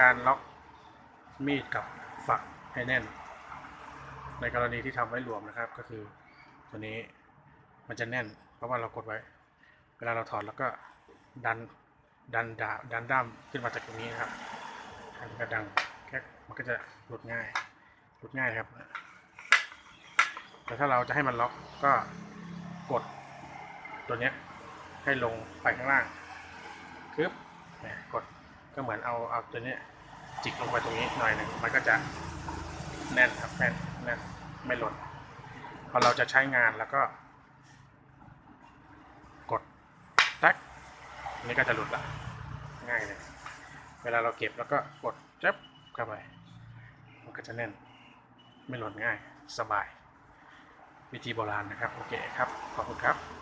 การล็อกมีดกับฝักให้แน่น ในกรณีที่ทำไว้รวมนะครับ ก็คือตัวนี้มันจะแน่น เพราะว่าเรากดไว้ เวลาเราถอดแล้วก็ดันดันดาดันด้ามขึ้นมาจากตรงนี้นะครับมันก็ดังแค่มันก็จะหลุดง่ายหลุดง่ายครับ แต่ถ้าเราจะให้มันล็อกก็กดตัวเนี้ยให้ลงไปข้างล่างคึบเนี่ยกด ก็เหมือนเอาเอาตัวนี้จิกลงไปตรงนี้หน่อยหนึ่งมันก็จะแน่นครับแน่นแน่นไม่หล่นพอเราจะใช้งานแล้วก็ กดแท็กนนี้ก็จะหลุดละง่ายเลยเวลาเราเก็บแล้วก็กดจับเข้าไปมันก็จะแน่นไม่หล่นง่ายสบาย วิธีโบราณนะครับ โอเคครับ ขอบคุณครับ